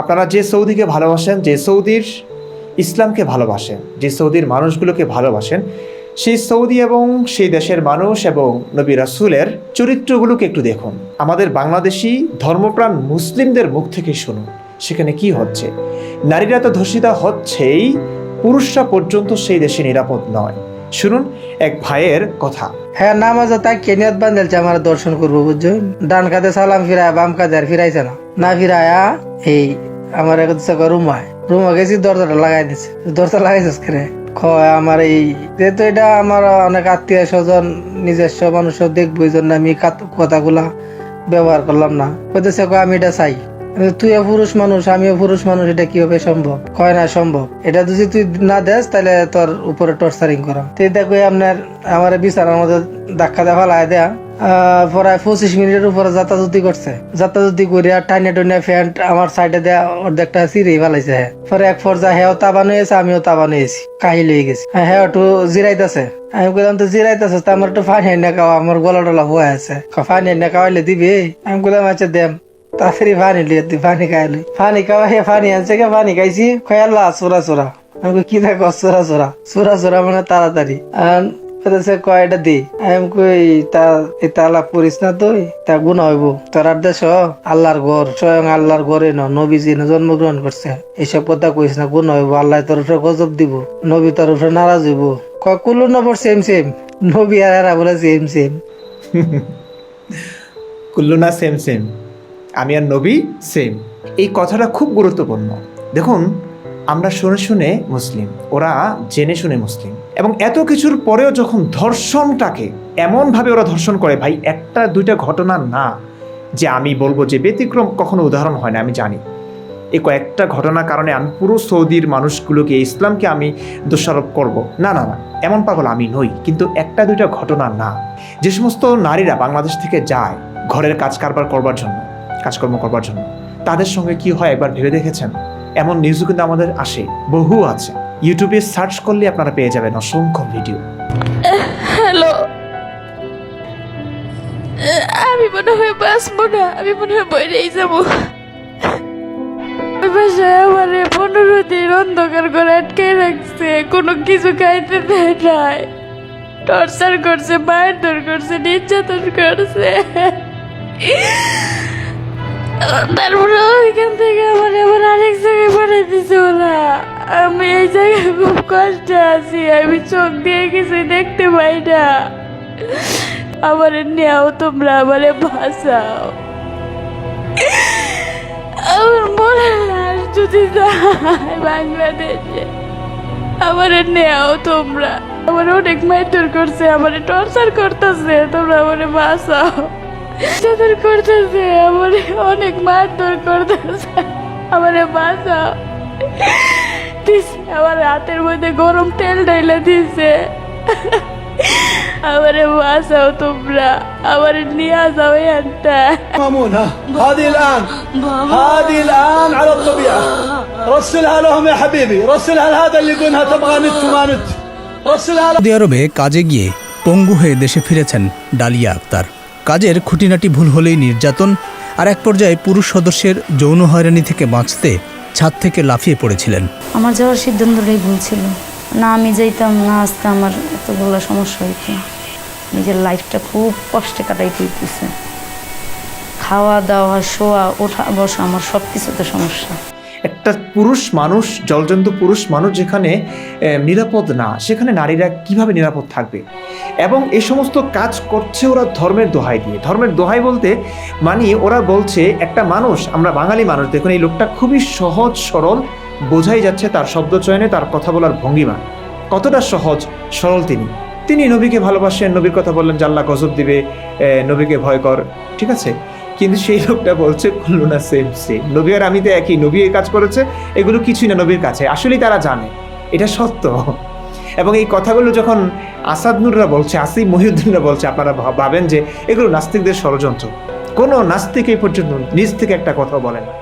আপনারা যে সৌদিকে ভালোবাসেন, যে সৌদির ইসলামকে ভালোবাসেন, যে সৌদির মানুষগুলোকে ভালোবাসেন, সেই সৌদি এবং সেই দেশের মানুষ এবং নবী রাসুলের চরিত্রগুলোকে একটু দেখুন। আমাদের বাংলাদেশি ধর্মপ্রাণ মুসলিমদের মুখ থেকে শুনুন, সেখানে কি হচ্ছে? নারীরা তো ধর্ষিতা হচ্ছেই, পুরুষরা পর্যন্ত সেই দেশে নিরাপদ নয়। শুনুন এক ভাইয়ের কথা। হ্যাঁ নামাজ তাই কেনিয়াত বান্ধালছে আমার দর্শন করব বুঝছ ডান কাতে সালাম ফিরায়, বাম কাতে আর ফিরাইছে না। না ফিরায়া এই আমার এক রুমায় রুমা। রুমা গেছি, দরজাটা লাগাই দিছে। দরজা লাগাইছিস করে কয়, আমার এই যেহেতু এটা আমার অনেক আত্মীয় স্বজন, নিজস্ব মানুষ দেখব এই জন্য আমি কথাগুলা ব্যবহার করলাম না। কইতেছে, কয়, আমি এটা চাই। তুইও পুরুষ মানুষ, আমিও পুরুষ মানুষ, এটা কীভাবে সম্ভব? কয়, না, সম্ভব। এটা যদি তুই না দেস, তাহলে তোর উপরে টর্চারিং করা। তুই দেখো আপনার আমার বিছানার মধ্যে ধাক্কা দেখা লাই দেয়া। প্রায় পঁচিশ মিনিটের উপরে যাতাযাতি করছে। যাতাযাতি করিয়া টাইনে টইনে ফ্যান্ট আমার সাইডে দেয়া অর্ধেকটা সিঁড়ি ফেলাইছে পরে এক পর্যায়ে হেও তাবানো হয়েছে আমিও তাবানো কাহি লয়ে গেছি। হ্যাঁ একটু জিরাইতেছে। আমি বললাম তো জিরাইতেছে তা আমার একটু খাওয়া আমার গলা টলা হয়ে আছে। পানি এনে খাওয়াইলে দিবি? আমি বললাম আচ্ছা দেম। তাড়াতাড়ি পানি লিয়ে তুই পানি খাইলি পানি খাওয়া হে আনছে কে, পানি খাইছি খয়াল্লা চোরা চোরা। আমি কি দেখো, চোরা চোরা চোরা চোরা মানে তাড়াতাড়ি। সে কয়টা দি? আমি কই, তা তালা পড়িস না তুই, তা গুণ হইব। তোরার দেশ আল্লাহর ঘর। স্বয়ং আল্লাহর ঘরে ন নবীজি ন জন্মগ্রহণ করছে। এইসব কথা কইস না, গুণ হইব। আল্লাহ তোর উপরে গজব দিব। নবী তোর উপরে নারাজ হইব। কুলু নবর সেম সেম নবী আর এরা বলে সেম সেম কুল্লুনা সেম সেম আমি আর নবী সেম এই কথাটা খুব গুরুত্বপূর্ণ। দেখুন, আমরা শুনে শুনে মুসলিম। ওরা জেনে শুনে মুসলিম। এবং এত কিছুর পরেও যখন ধর্ষণটাকে এমনভাবে ওরা ধর্ষণ করে, ভাই, একটা, দুইটা ঘটনা না যে আমি বলব যে ব্যতিক্রম কখনো উদাহরণ হয় না, আমি জানি। এই কয়েকটা ঘটনার কারণে আমি পুরো সৌদির মানুষগুলোকে, ইসলামকে আমি দোষারোপ করব। না না না, এমন পাগল আমি নই, কিন্তু একটা, দুইটা ঘটনা না। যে সমস্ত নারীরা বাংলাদেশ থেকে যায় ঘরের কাজ কারবার করবার জন্য, কাজকর্ম করবার জন্য, তাদের সঙ্গে কি হয় একবার ভেবে দেখেছেন? এমন নিউজও কিন্তু আমাদের আসে, বহু আছে। ইউটিউবে সার্চ করলে আপনারা পেয়ে যাবেন অসংখ্য ভিডিও। হ্যালো। আমি মনে হয় বাঁচবো না, আমি মনে হয় বইরেই যাব। আমার পনেরো দিন অন্ধকার করে আটকে রাখছে, কোনো কিছু খাইতে দেয় নাই। টর্চার করছে, মারধর করছে, নির্যাতন করছে। তারপরে ওইখান থেকে আমার আবার আরেক জায়গায় পাঠিয়ে দিছে ওরা। আমি এই জায়গায় খুব কষ্টে আছি, আমি চোখ দিয়ে কিছু দেখতে পাই না। আমার নেও, তোমরা আমারে ভাসাও আমার মনে লাশ যদি যায় বাংলাদেশে, আমার নেও তোমরা। আমার অনেক মারধর করছে, আমার টর্চার করতেছে, তোমরা আমারে বাঁচাও। টর্চার করতেছে, আমার অনেক মারধর করতেছে, আমারে বাঁচাও। দিছে আমার হাতের মধ্যে গরম তেল ডাইলা দিছে আমারে বাঁচাও তোমরা আমারে নিয়ে যাও এনটা مامون ها هذه الآن هذه الآن على الطبيعة رسلها لهم يا حبيبي رسلها لهذا اللي يقولها تبغى نت وما نت رسلها সৌদি আরবে কাজে গিয়ে পঙ্গু হয়ে দেশে ফিরেছেন ডালিয়া আক্তার কাজের খুঁটিনাটি ভুল হলেই নির্যাতন আর এক পর্যায়ে পুরুষ সদস্যের যৌন হয়রানি থেকে বাঁচতে ছাদ থেকে লাফিয়ে পড়েছিলেন। আমার যাওয়ার সিদ্ধান্তটাই ভুল ছিল। না আমি যাইতাম না আসতে আমার এতগুলো সমস্যা হইতো। নিজের লাইফটা খুব কষ্টে কাটাই হইতেছে। খাওয়া দাওয়া শোয়া ওঠা বসা আমার সব কিছুতে সমস্যা। একটা পুরুষ মানুষ জলজন্তু পুরুষ মানুষ যেখানে আহ, নিরাপদ না সেখানে নারীরা কীভাবে নিরাপদ থাকবে? এবং এই সমস্ত কাজ করছে ওরা ধর্মের দোহাই দিয়ে। ধর্মের দোহাই বলতে মানে ওরা বলছে, একটা মানুষ, আমরা বাঙালি মানুষ, দেখুন এই লোকটা খুবই সহজ, সরল, বোঝাই যাচ্ছে তার শব্দ চয়নে, তার কথা বলার ভঙ্গিমা কতটা সহজ, সরল তিনি। তিনি নবীকে ভালোবাসেন, নবীর কথা বললেন, জাল্লা গজব দিবে নবীকে ভয় কর। ঠিক আছে? কিন্তু সেই লোকটা বলছে খুললো না সেম সেম নবী আর আমি তো একই, নবী কাজ করেছে, এগুলো কিছুই না, নবীর কাছে। আসলেই তারা জানে। এটা সত্য। এবং এই কথাগুলো যখন আসাদনুররা বলছে, আসিফ মহিউদ্দিনরা বলছে, আপনারা ভাবেন যে এগুলো নাস্তিকদের ষড়যন্ত্র। কোনো নাস্তিক এই পর্যন্ত নিজ থেকে একটা কথা বলে না।